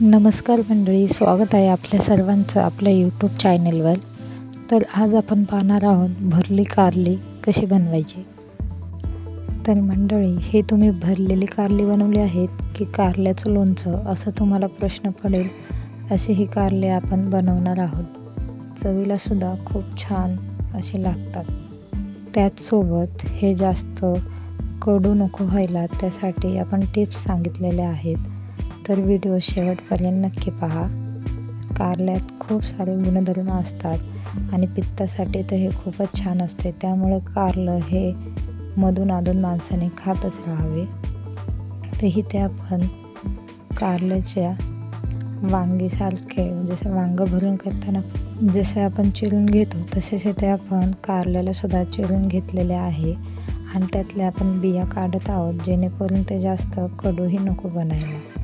नमस्कार मंडळी स्वागत आहे आपल्या सर्वांचं आपल्या यूट्यूब चॅनलवर तर आज आपण पाहणार आहोत भरली कारली कशी बनवायची. तर मंडळी हे तुम्ही भरलेली कारली बनवली आहेत की कारल्याचं लोणचं असं तुम्हाला प्रश्न पडेल असे ही कारले आपण बनवणार आहोत. चवीलासुद्धा खूप छान असे लागतात. त्याचसोबत हे जास्त कडू नको व्हायला त्यासाठी आपण टिप्स सांगितलेल्या आहेत. तर व्हिडिओ शेवटपर्यंत नक्की पहा. कारल्यात खूप सारे गुणधर्म असतात आणि पित्तासाठी तर हे खूपच छान असते. त्यामुळे कारलं हे मधून अधून माणसाने खातच राहावे. तेही ते आपण कारल्याच्या वांगीसारखे जसं वांगं भरून करताना जसे आपण चिरून घेतो तसेच ते आपण कारल्यालासुद्धा चिरून घेतलेले आहे. आणि त्यातल्या आपण बिया काढत आहोत जेणेकरून ते जास्त कडूही नको बनायला.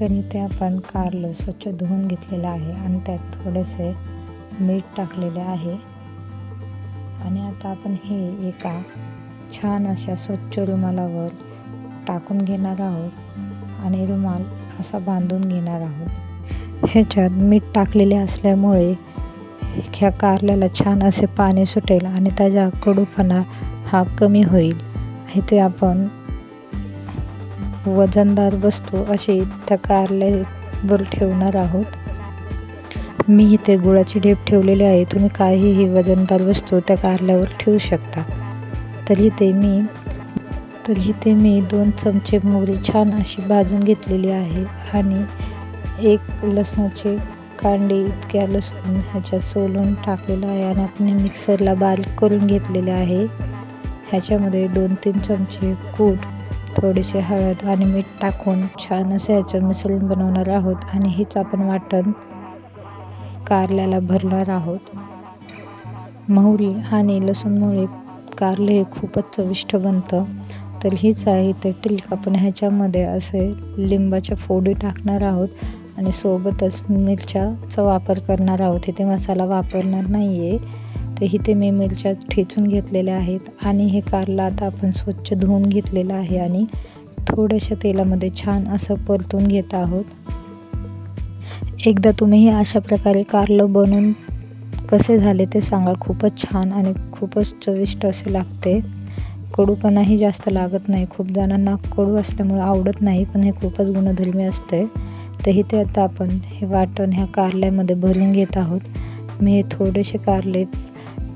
तर इथे आपण कारलं स्वच्छ धुवून घेतलेलं आहे आणि त्यात थोडेसे मीठ टाकलेले आहे. आणि आता आपण हे एका छान अशा स्वच्छ रुमालावर टाकून घेणार आहोत आणि रुमाल असा बांधून घेणार आहोत. ह्याच्यात मीठ टाकलेले असल्यामुळे ह्या कारल्याला छान असे पाणी सुटेल आणि त्याचा कडूपणा हा कमी होईल. हे ते आपण वजनदार वस्तू अशी त्या कारल्यावर ठेवणार आहोत. मी इथे गुळाची ढेप ठेवलेली आहे. तुम्ही काहीही वजनदार वस्तू त्या कारल्यावर ठेवू शकता. तरी ते मी तरी ते मी दोन चमचे मोहरी छान अशी भाजून घेतलेली आहे आणि एक लसणाचे कांडे इतक्या लसूण ह्याच्यात सोलून टाकलेलं आहे आणि आपण मिक्सरला बारीक करून घेतलेले आहे. ह्याच्यामध्ये दोन तीन चमचे कूट थोडीशी हळद आणि मीठ टाकून छान असं ह्याचं मिसळून बनवणार आहोत आणि हेच आपण वाटण कारल्याला भरणार आहोत. मोहरी आणि लसूणमुळे कारले हे खूपच चविष्ट बनतं. तर हीच आहे तर टिल्क. आपण ह्याच्यामध्ये असे लिंबाच्या फोडी टाकणार आहोत आणि सोबतच मिरच्याचा वापर करणार आहोत. इथे मसाला वापरणार नाही आहे तर इथे मी मिरच्या ठेचून घेतलेल्या आहेत आणि हे कारलं आता आपण स्वच्छ धुवून घेतलेलं आहे आणि थोड्याशा तेलामध्ये छान असं परतून घेत आहोत. एकदा तुम्हीही अशा प्रकारे कारलं बनवून कसे झाले ते सांगा. खूपच छान आणि खूपच चविष्ट असे लागते. कडूपणाही जास्त लागत नाही. खूप जणांना कडू असल्यामुळे आवडत नाही पण हे खूपच गुणधर्मी असते. तर इथे आता आपण हे वाटण ह्या कारल्यामध्ये भरून घेत आहोत. मी हे थोडेसे कारले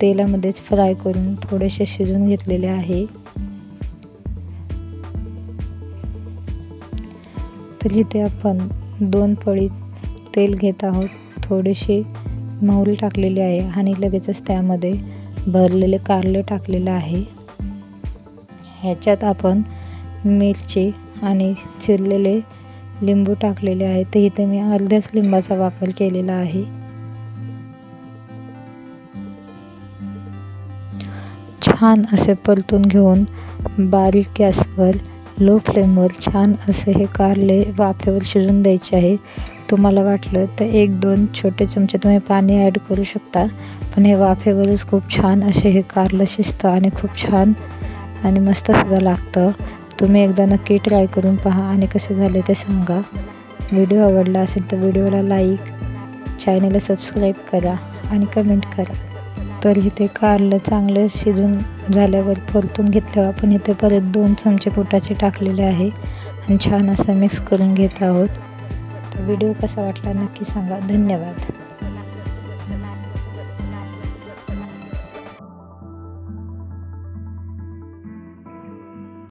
तेलामध्येच फ्राय करून थोडेसे शिजून घेतलेले आहे. तर इथे आपण दोन पळी तेल घेत आहोत. थोडीशी मोहरी टाकलेली आहे आणि लगेचच त्यामध्ये भरलेले कारले टाकलेलं आहे. ह्याच्यात आपण मिरची आणि चिरलेले लिंबू टाकलेले आहे. ते इथे मी अर्ध्याच लिंबाचा वापर केलेला आहे. छान असे परतून घेऊन बारीक गॅसवर लो फ्लेमवर छान असे हे कारले वाफेवर शिजून द्यायचे आहे. तुम्हाला वाटलं तर एक दोन छोटे चमचे तुम्ही पाणी ॲड करू शकता. पण हे वाफेवरच खूप छान असे हे कारलं शिजतं आणि खूप छान आणि मस्तसुद्धा लागतं. तुम्ही एकदा नक्की ट्राय करून पहा आणि कसे झाले ते सांगा. व्हिडिओ आवडला असेल तर व्हिडिओला लाईक चॅनलला सबस्क्राईब करा आणि कमेंट करा. तर इथे कारलं चांगलं शिजून झाल्यावर परतून घेतल्यावर आपण इथे परत दोन चमचे पोटाचे टाकलेले आहे आणि छान असं मिक्स करून घेत आहोत. तर व्हिडिओ कसा वाटला नक्की सांगा. धन्यवाद.